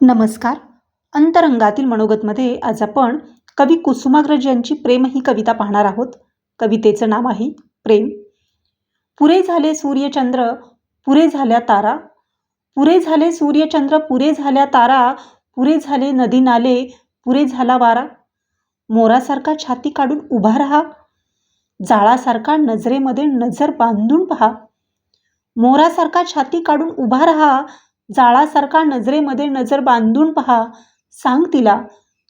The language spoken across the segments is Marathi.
नमस्कार. अंतरंगातील मनोगतमध्ये आज आपण कवी कुसुमाग्रज यांची प्रेम ही कविता पाहणार आहोत. कवितेचं नाव आहे प्रेम. पुरे झाले सूर्यचंद्र पुरे झाल्या तारा. पुरे झाले सूर्यचंद्र पुरे झाल्या तारा. पुरे झाले नदी नाले पुरे झाला वारा. मोरासारखा छाती काढून उभा राहा. जाळासारखा नजरेमध्ये नजर बांधून पहा. मोरासारखा छाती काढून उभा राहा. जाळासारखा नजरेमध्ये नजर बांधून पहा. सांग तिला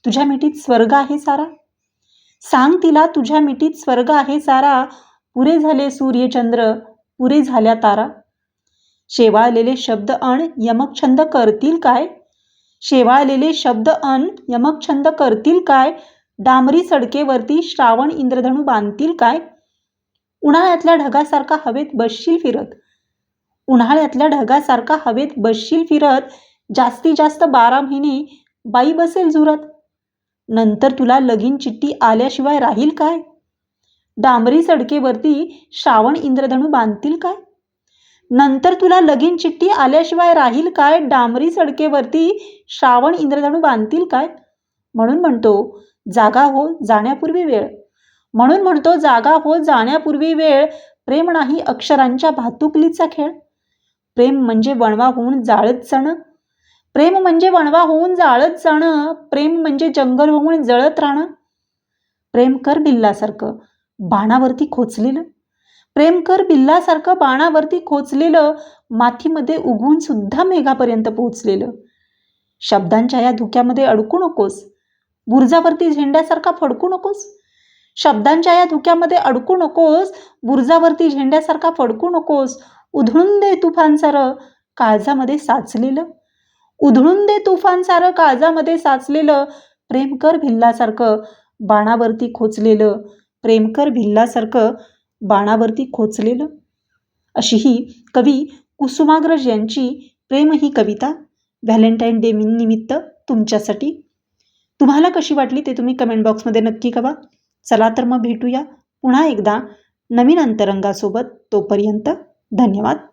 तुझ्या मिठीत स्वर्ग आहे सारा? सांग तिला तुझ्या मिठीत स्वर्ग आहे सारा? पुरे झाले सूर्यचंद्र पुरे झाल्या तारा? शेवाळलेले शब्द अण यमक छंद करतील काय? शेवाळलेले शब्द अन यमक छंद करतील काय? डांबरी सडकेवरती श्रावण इंद्रधनू बांधतील काय? उन्हाळ्यातल्या ढगासारखा हवेत बसशील फिरत. उन्हाळ्यातल्या ढगासारखा हवेत बसशील फिरत जास्तीत जास्त बारा महिने बाई बसेल झुरत. नंतर तुला लगीन चिठ्ठी आल्याशिवाय राहील काय? डांबरी सडकेवरती श्रावण इंद्रधनू बांधतील काय? नंतर तुला लगीन चिठ्ठी आल्याशिवाय राहील काय? डांबरी सडकेवरती श्रावण इंद्रधनू बांधतील काय? म्हणून म्हणतो जागा हो जाण्यापूर्वी वेळ. म्हणून म्हणतो जागा हो जाण्यापूर्वी वेळ. प्रेम नाही अक्षरांच्या भातुकलीचा खेळ. प्रेम म्हणजे वणवा होऊन जाळत जाणं प्रेम म्हणजे वणवा होऊन जाळत जाणं प्रेम म्हणजे जंगल होऊन जळत राहणं प्रेम कर बिल्लासारखं बाणावरती खोचलेलं. प्रेम कर बिल्लासारखं बाणावरती खोचलेलं. माथीमध्ये उगवून सुद्धा मेघापर्यंत पोहोचलेलं. शब्दांच्या या धुक्यामध्ये अडकू नकोस. बुर्जावरती झेंड्यासारखा फडकू नकोस. शब्दांच्या या धुक्यामध्ये अडकू नकोस. बुर्जावरती झेंड्यासारखा फडकू नकोस. उधळून दे तुफान सारं काळजामध्ये साचलेलं. उधळून दे तुफान सारं काळजामध्ये साचलेलं. प्रेमकर भिल्लासारखं बाणावरती खोचलेलं. प्रेमकर भिल्लासारखं बाणावरती खोचलेलं. अशी ही कवी कुसुमाग्रज यांची प्रेम ही कविता. व्हॅलेंटाईन डे निमित्त तुमच्यासाठी. तुम्हाला कशी वाटली ते तुम्ही कमेंट बॉक्समध्ये नक्की कवा चला तर मग भेटूया पुन्हा एकदा नवीन अंतरंगासोबत तोपर्यंत. धन्यवाद.